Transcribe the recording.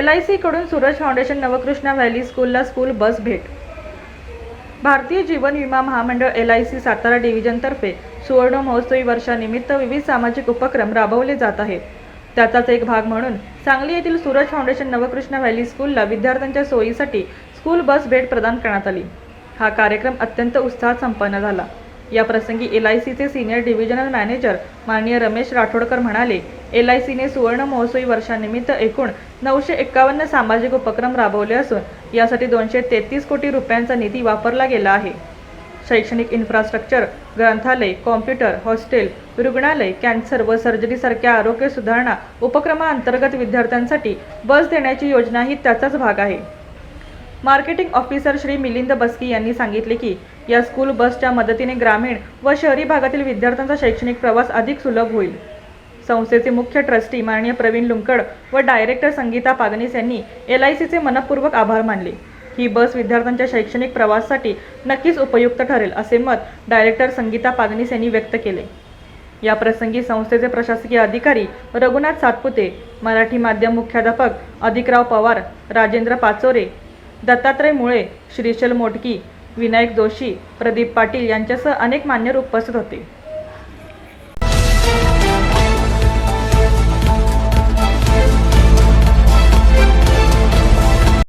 L I सीकडून Suraj foundation Navkrishna valley स्कूलला school bus भेट. भारतीय जीवन विमा महामंडळ एल आय सी सातारा डिव्हिजनतर्फे सुवर्ण महोत्सवी वर्षानिमित्त विविध सामाजिक उपक्रम राबवले जात आहेत. त्याचाच एक भाग म्हणून सांगली येथील सूरज फाउंडेशन नवकृष्णा व्हॅली स्कूलला विद्यार्थ्यांच्या सोयीसाठी स्कूल बस भेट प्रदान करण्यात आली. हा कार्यक्रम अत्यंत उत्साहात संपन्न झाला. या प्रसंगी एल आय सीचे सिनियर डिव्हिजनल मॅनेजर माननीय रमेश राठोडकर म्हणाले एल आय सीने सुवर्ण महोत्सवी वर्षानिमित्त एकूण नऊशे एक्कावन्न सामाजिक उपक्रम राबवले असून यासाठी दोनशे तेहतीस कोटी रुपयांचा निधी वापरला गेला आहे. शैक्षणिक इन्फ्रास्ट्रक्चर ग्रंथालय कॉम्प्युटर हॉस्टेल रुग्णालय कॅन्सर व सर्जरीसारख्या आरोग्य सुधारणा उपक्रमाअंतर्गत विद्यार्थ्यांसाठी बस देण्याची योजनाही त्याचाच भाग आहे. मार्केटिंग ऑफिसर श्री मिलिंद बस्की यांनी सांगितले की या स्कूल बसच्या मदतीने ग्रामीण व शहरी भागातील विद्यार्थ्यांचा शैक्षणिक प्रवास अधिक सुलभ होईल. संस्थेचे मुख्य ट्रस्टी माननीय प्रवीण लुंकड व डायरेक्टर संगीता पागनीस यांनी एल आय सीचे मनपूर्वक आभार मानले. ही बस विद्यार्थ्यांच्या शैक्षणिक प्रवासासाठी नक्कीच उपयुक्त ठरेल असे मत डायरेक्टर संगीता पागनीस यांनी व्यक्त केले. या प्रसंगी संस्थेचे प्रशासकीय अधिकारी रघुनाथ सातपुते मराठी माध्यम मुख्याध्यापक अधिकराव पवार राजेंद्र पाचोरे दत्तात्रय मुळे श्रीशल मोटकी विनायक जोशी प्रदीप पाटील यांच्यासह अनेक मान्यवर उपस्थित होते.